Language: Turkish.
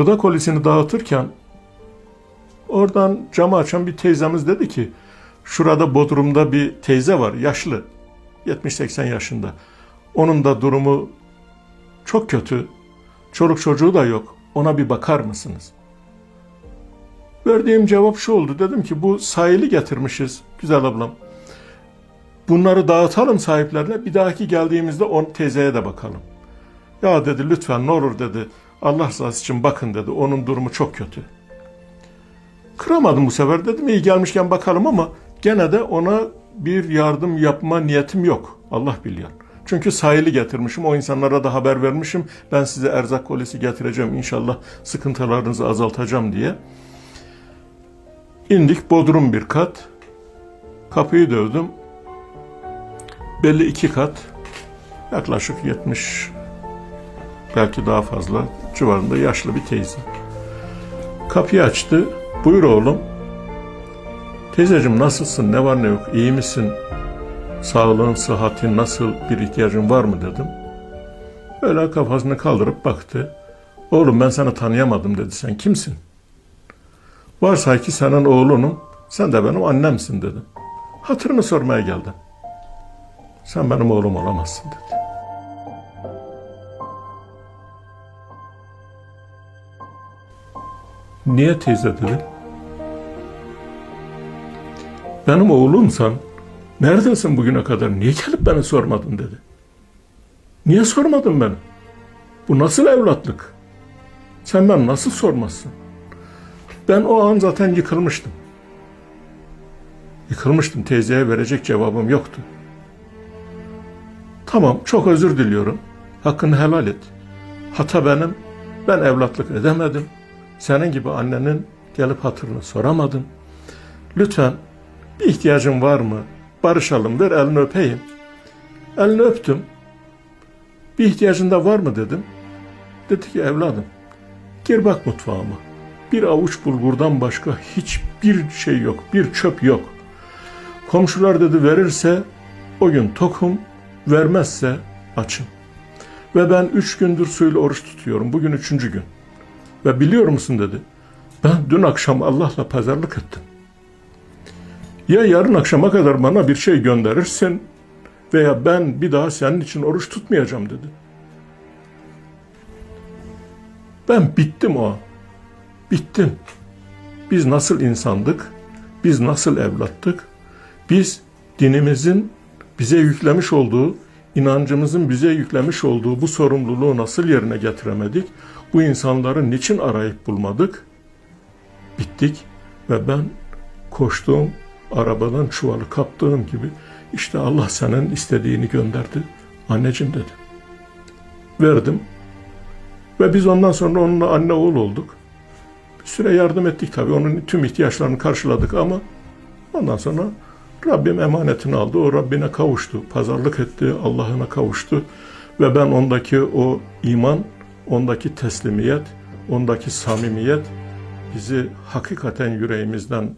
Gıda kolisini dağıtırken oradan camı açan bir teyzemiz dedi ki şurada Bodrum'da bir teyze var yaşlı 70-80 yaşında. Onun da durumu çok kötü. Çoluk çocuğu da yok. Ona bir bakar mısınız? Verdiğim cevap şu oldu. Dedim ki bu sahili getirmişiz güzel ablam. Bunları dağıtalım sahiplerine. Bir dahaki geldiğimizde on teyzeye de bakalım. Ya dedi lütfen ne olur dedi. Allah rızası için bakın dedi. Onun durumu çok kötü. Kıramadım bu sefer. Dedim iyi gelmişken bakalım ama gene de ona bir yardım yapma niyetim yok. Allah biliyor. Çünkü sahili getirmişim. O insanlara da haber vermişim. Ben size erzak kolisi getireceğim. İnşallah sıkıntılarınızı azaltacağım diye. İndik Bodrum bir kat. Kapıyı dövdüm. Belli iki kat. Yaklaşık 70 belki daha fazla civarında yaşlı bir teyze. Kapıyı açtı. Buyur oğlum. Teyzeciğim nasılsın? Ne var ne yok? İyi misin? Sağlığın, sıhhatin nasıl? Bir ihtiyacın var mı dedim. Öyle kafasını kaldırıp baktı. Oğlum ben seni tanıyamadım dedi. Sen kimsin? Varsay ki senin oğlunum. Sen de benim annemsin dedim. Hatırını sormaya geldim. Sen benim oğlum olamazsın dedi. Niye teyze dedi. Benim oğlumsan neredesin bugüne kadar? Niye gelip beni sormadın dedi. Niye sormadın beni? Bu nasıl evlatlık? Sen ben nasıl sormazsın? Ben o an zaten yıkılmıştım. Yıkılmıştım. Teyzeye verecek cevabım yoktu. Tamam, çok özür diliyorum. Hakkını helal et. Hata benim. Ben evlatlık edemedim. Senin gibi annenin gelip hatırını soramadım. Lütfen bir ihtiyacın var mı? Barışalım, ver elini öpeyim. Elini öptüm. Bir ihtiyacın da var mı dedim. Dedi ki evladım, gir bak mutfağıma. Bir avuç bulgurdan başka hiçbir şey yok, bir çöp yok. Komşular dedi verirse o gün tokum, vermezse açım. Ve ben üç gündür suyla oruç tutuyorum. Bugün üçüncü gün. Ve biliyor musun dedi. Ben dün akşam Allah'la pazarlık ettim. Ya yarın akşama kadar bana bir şey gönderirsin veya ben bir daha senin için oruç tutmayacağım dedi. Ben bittim o. Bittim. Biz nasıl insandık? Biz nasıl evlattık? Biz dinimizin bize yüklemiş olduğu, inancımızın bize yüklemiş olduğu bu sorumluluğu nasıl yerine getiremedik? Bu insanları niçin arayıp bulmadık? Bittik ve ben koştuğum arabadan çuvalı kaptığım gibi işte Allah senin istediğini gönderdi. Anneciğim dedi. Verdim. Ve biz ondan sonra onunla anne oğul olduk. Bir süre yardım ettik tabii. Onun tüm ihtiyaçlarını karşıladık ama ondan sonra Rabbim emanetini aldı. O Rabbine kavuştu. Pazarlık etti. Allah'ına kavuştu. Ve ben ondaki o iman, ondaki teslimiyet, ondaki samimiyet bizi hakikaten yüreğimizden